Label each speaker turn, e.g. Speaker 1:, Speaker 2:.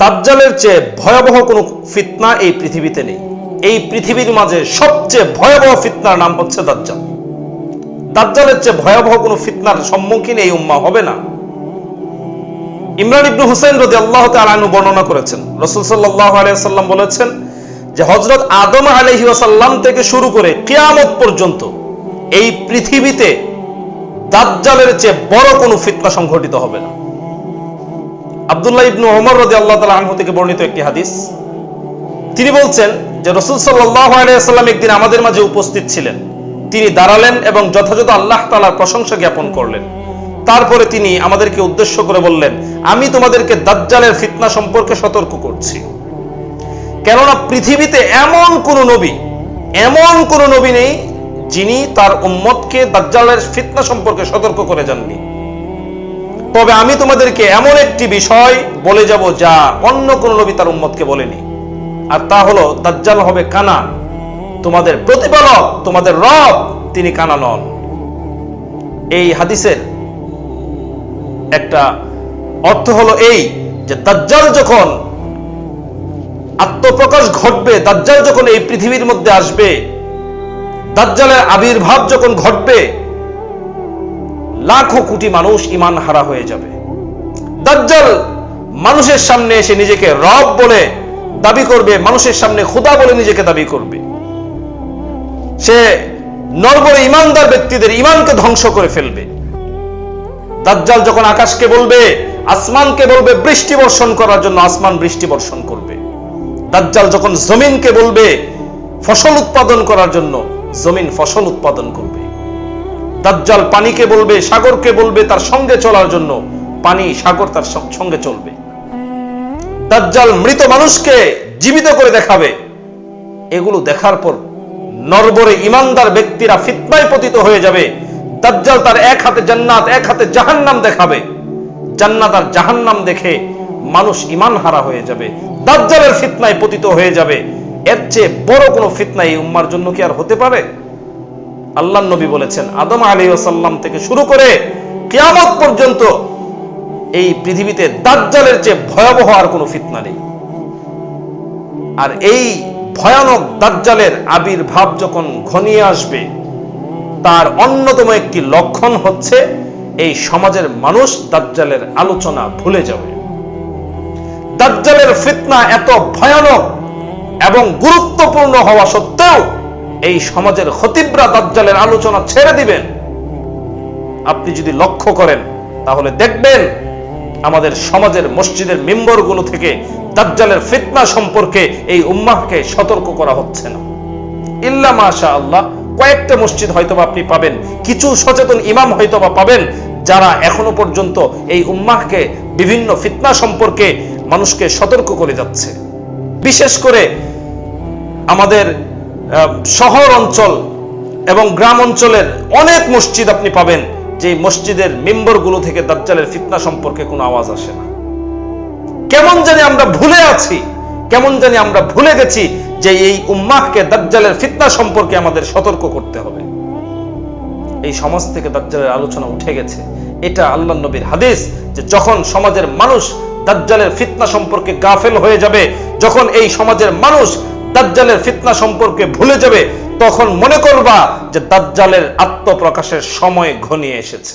Speaker 1: দাজ্জালের চেয়ে ভয়াবহ কোনো ফিতনা এই পৃথিবীতে নেই। এই পৃথিবীর মাঝে সবচেয়ে ভয়াবহ ফিতনার নাম হচ্ছে দাজ্জাল। দাজ্জালের চেয়ে ভয়াবহ কোনো ফিতনার সম্মুখীন এই উম্মা হবে না। ইমরান ইবনু হুসাইন রদি আল্লাহ তালু বর্ণনা করেছেন। রসুল সাল্লাহ আলিয়াল্লাম বলেছেন যে হজরত আদম আলহি ওয়াসাল্লাম থেকে শুরু করে কিয়ামত পর্যন্ত এই পৃথিবীতে দাজ্জালের চেয়ে বড় কোনো ফিতনা সংঘটিত হবে না। আবদুল্লাহ ইবনু ওমর রদি আল্লাহ তালা আনহু থেকে বর্ণিত একটি হাদিস। তিনি বলছেন যে রসুল সাল্লাহ আলিয়াল্লাম একদিন আমাদের মাঝে উপস্থিত ছিলেন। তিনি দাঁড়ালেন এবং যথাযথ আল্লাহ তালার প্রশংসা জ্ঞাপন করলেন। তারপরে তিনি আমাদেরকে উদ্দেশ্য করে বললেন, আমি তোমাদেরকে দাজ্জালের ফিতনা সম্পর্কে সতর্ক করছি। কেননা পৃথিবীতে এমন কোন নবী, এমন কোন নবী নেই যিনি তার উম্মতকে দাজ্জালের ফিতনা সম্পর্কে সতর্ক করে যাননি। তবে আমি তোমাদেরকে এমন একটি বিষয় বলে যাব যা অন্য কোন নবী তার উম্মতকে বলেনি। আর তা হলো, দাজ্জাল হবে কানা তোমাদের প্রতিপালক, তোমাদের রব, তিনি কানা নন এই হাদিসের একটা অর্থ হলো এই যে, দাজ্জাল যখন আত্মপ্রকাশ ঘটবে, দাজ্জাল যখন এই পৃথিবীর মধ্যে আসবে, দাজ্জালের আবির্ভাব যখন ঘটবে লাখো কোটি মানুষ ইমান হারা হয়ে যাবে। দাজ্জাল মানুষের সামনে এসে নিজেকে রব বলে দাবি করবে, মানুষের সামনে খুদা বলে নিজেকে দাবি করবে। সে নরবরে ইমানদার ব্যক্তিদের ইমানকে ধ্বংস করে ফেলবে। দাজ্জাল যখন আকাশকে বলবে, আসমানকে বলবে, বৃষ্টি বর্ষণ করার জন্য আসমান বৃষ্টি বর্ষণ করবে। দাজ্জাল যখন জমিনকে বলবে, ফসল উৎপাদন করার জন্য জমিন ফসল উৎপাদন করবে। দাজ্জাল পানিকে বলবে, সাগরকে বলবে তার সঙ্গে চলার জন্য। পানি, সাগর তার সঙ্গে চলবে। দাজ্জাল মৃত মানুষকে জীবিত করে দেখাবে। এগুলো দেখার পর নরবরে ইমানদার ব্যক্তিরা ফিতনায় পতিত হয়ে যাবে। দাজ্জাল তার এক হাতে জান্নাত, এক হাতে জাহান্নাম দেখাবে। জান্নাত আর জাহান্নাম দেখে মানুষ ইমান হারা হয়ে যাবে। দাজ্জালের ফিতনায় পতিত হয়ে যাবে। এর চেয়ে বড় কোনো ফিতনা এই উম্মার জন্য কি আর হতে পারে? আল্লাহ নবী বলেছেন, আদম আলী সাল্লাম থেকে শুরু করে কিয়ামত পর্যন্ত এই পৃথিবীতে দাজ্জালের চেয়ে ভয়াবহ আর কোনো ফিতনা নেই। আর এই ভয়ানক দাজ্জালের আবির্ভাব যখন ঘনিয়ে আসবে, তার অন্যতম একটি লক্ষণ হচ্ছে এই সমাজের মানুষ দাজ্জালের আলোচনা ভুলে যাবে। দাজ্জালের ফিতনা এত ভয়ানক এবং গুরুত্বপূর্ণ হওয়া সত্ত্বেও এই সমাজের খতিবরা দাজ্জালের আলোচনা ছেড়ে দিবেন। আপনি যদি লক্ষ্য করেন, তাহলে দেখবেন আমাদের সমাজের মসজিদের মেম্বরগুলো থেকে দাজ্জালের ফিতনা সম্পর্কে এই উম্মাহকে সতর্ক করা হচ্ছে না। ইল্লা মাশা আল্লাহ কয়েকটা মসজিদ হয়তোবা আপনি পাবেন, কিছু সচেতন ইমাম হয়তোবা পাবেন, যারা এখনও পর্যন্ত এই উম্মাহকে বিভিন্ন ফিতনা সম্পর্কে মানুষকে সতর্ক করে যাচ্ছে। বিশেষ করে আমাদের শহর অঞ্চল এবং গ্রাম অঞ্চলের অনেক মসজিদ আপনি পাবেন যে মসজিদের মেম্বরগুলো থেকে দাজ্জালের ফিতনা সম্পর্কে কোনো আওয়াজ আসে না। কেমন জানি আমরা ভুলে আছি, কেমন জানি আমরা ভুলে গেছি যে এই উম্মাহকে দাজ্জালের ফিতনা সম্পর্কে আমাদের সতর্ক করতে হবে। এই সমাজ থেকে দাজ্জালের আলোচনা উঠে গেছে। এটা আল্লাহ নবীর হাদিস যে যখন সমাজের মানুষ দাজ্জালের ফিতনা সম্পর্কে গাফেল হয়ে যাবে, যখন এই সমাজের মানুষ দাজ্জালের ফিতনা সম্পর্কে ভুলে যাবে তখন মনে করবা যে দাজ্জালের আত্মপ্রকাশের সময় ঘনিয়ে এসেছে।